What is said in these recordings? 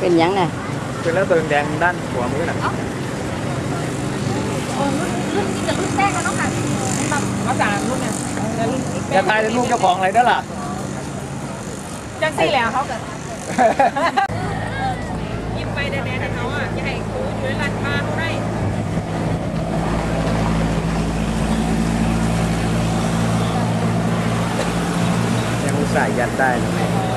เป็นหยังน่ะเป็นแล้วตัวแดงด้านหัวมือน่ะโอ้รุ่นรุ่นนี้จะรุ่นแรกแล้วเนาะค่ะแบบภาษารุ่นเนี่ยแต่รุ่นอย่าทายเป็นลูกเจ้าของอะไรเด้อล่ะจังสี่แล้วเขาเกิดยิ้มไปได้แม่แต่เขาอะอย่าให้ครูอยู่ในร้านค้าเขาได้ยังอุตส่าห์ยัดได้นะ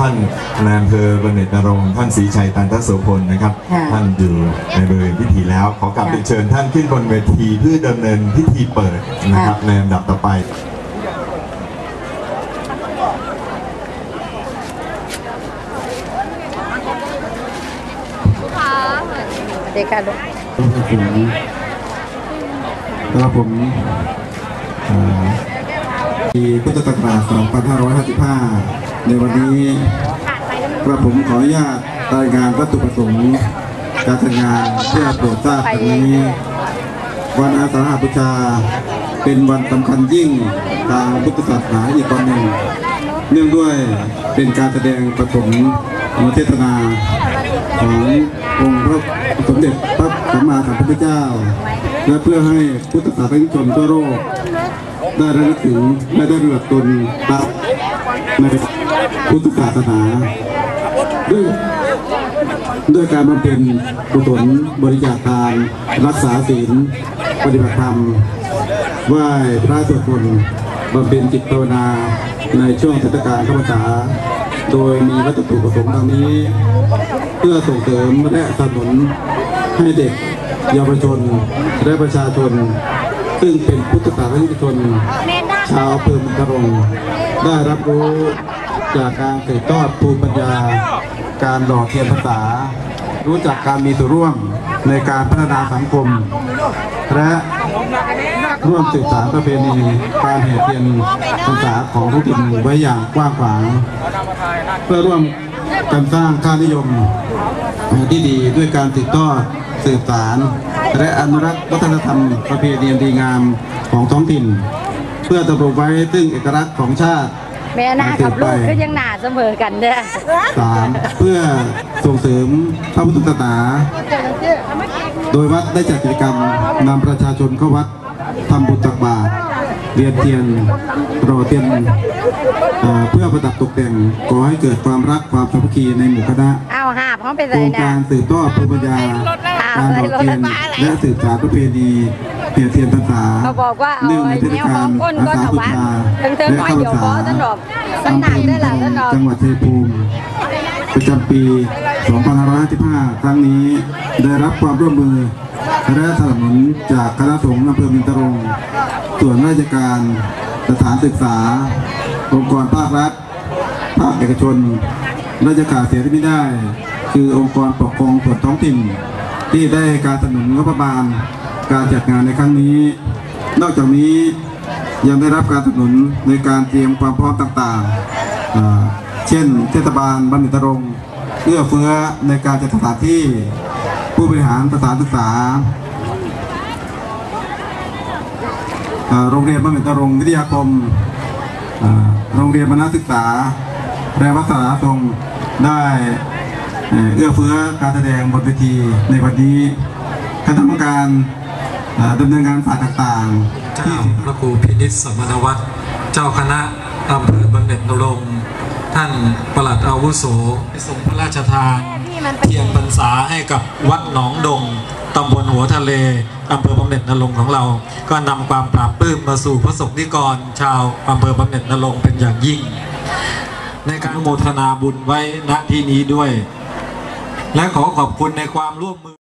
ท่านนายอำเภอบันเนตนรงค์ท่านศรีชัยตันทโสพลนะครับ ค่ะท่านอยู่ในบริเวณพิธีแล้ว ขอกลับค่ะ เรียนเชิญท่านขึ้นบนเวทีเพื่อดำเนินพิธีเปิดนะครับค่ะในลำดับต่อไปค่ะสดีค่ะลูกครับผมเอ่อปีพุทธศักราช 2555 ในวันนี้กระผมขออนุญาตรายงานวัตถุประสงค์การจัดงานเพื่อโปรดทราบดังนี้ วันอาสาฬหบูชาเป็นวันสำคัญยิ่งทางพุทธศาสนาอีกวันหนึ่ง เนื่องด้วยเป็นการแสดงประถมเทศนาขององค์พระสมเด็จพระสัมมาสัมพุทธเจ้า และเพื่อให้พุทธศาสนิกชนทั่วโลกได้ระลึกถึงและได้ระลึกตนตามใน พุทธศาสนาด้วยด้วยการบำเพ็ญกุศลบริจาคทานรักษาศีล ปฏิบัติธรรมไหว้พระสวดมนต์บำเพ็ญจิตภาวนาในช่วงเทศกาลเข้าพรรษาโดยมีวัตถุประสงค์ดังนี้ เพื่อส่งเสริมและสนับสนุนให้เด็กเยาวชนและประชาชน ซึ่งเป็นพุทธศาสนิกชน ชาวอำเภอมุนทรงได้รับรู้ จากการสืบทอดภูมิปัญญา การหล่อเทียนภาษา รู้จักการมีส่วนร่วมในการพัฒนาสังคม และร่วมสืบสานประเพณีการแห่เทียนพรรษาของทุกถิ่นไว้อย่างกว้างขวาง เพื่อร่วมกันสร้างค่านิยมที่ดีด้วยการติดต่อสืบสาร และอนุรักษ์วัฒนธรรมประเพณีดีงามของท้องถิ่น เพื่อดำรงไว้ซึ่งเอกลักษณ์ของชาติ แม่นากับลูกก็ยังหนาเสมอกันเด้อสามเพื่อส่งเสริมพระพุทธศาสนา โดยวัดได้จัดกิจกรรมนำประชาชนเข้าวัดทำบุญตักบาตรเรียนเทียนรอเทียนเอ่อเพื่อประดับตกแต่งก่อให้เกิดความรักความสามัคคีในหมู่คณะเอาหาบเขาไปโครใส่งนะการสืบทอดภูมิปัญญาการหล่อเทียนและสืบสานประเพณี เพียรเทียนพรรษาเขาบอกว่าเอาเนื่องในเทศแนวกาขอลงก้นอาก็สาถบูวายชาถึงเติมและหอยเข้าเดี๋ยวพรรพอษาท่านดอกมันหนักได้หล่ะท่านดอกจังหวัดชัยภูมิประจำปี 2555 ครั้งนี้ได้รับความร่วมมือและสนับสนุนจากคณะสงฆ์อำเภอมินตรงส่วนราชการ สถานศึกษา องค์กรภาครัฐ ภาคเอกชนและจะขาดเสียที่ไม่ได้ คือองค์กรปกครองส่วนท้องถิ่น ที่ได้การสนับสนุนงบประมาณ การจัดงานในครั้งนี้ นอกจากนี้ยังได้รับการสนับสนุนในการเตรียมความพร้อมต่างๆ เช่น เทศบาลบ้านมิตรรงค์เอื้อเฟื้อในการจัดสถานที่ผู้บริหารสถานศึกษาโรงเรียนบ้านมิตรรงค์วิทยาคมโรงเรียนบรรณศึกษาและวัฒนธรรมได้เอื้อเฟื้อการแสดงบนเวทีในวันนี้คณะกรรมการ ดำเนินงานฝ่ายต่างๆ เจ้าพระครูพินิษสมณวัตรเจ้าคณะอำเภอบำเหน็จนรงค์ท่านปลัดอาวุโสทรงพระราชทานเทียนพรรษาให้กับวัดหนองดงตำบลหัวทะเลอำเภอบำเหน็จนรงค์ของเรา ก็นำความปราบปลื้มมาสู่พระสงฆ์นิกร ชาวอำเภอบำเหน็จนรงค์เป็นอย่างยิ่ง ในการอนุโมทนาบุญไว้ณที่นี้ด้วย และขอขอบคุณในความร่วมมือ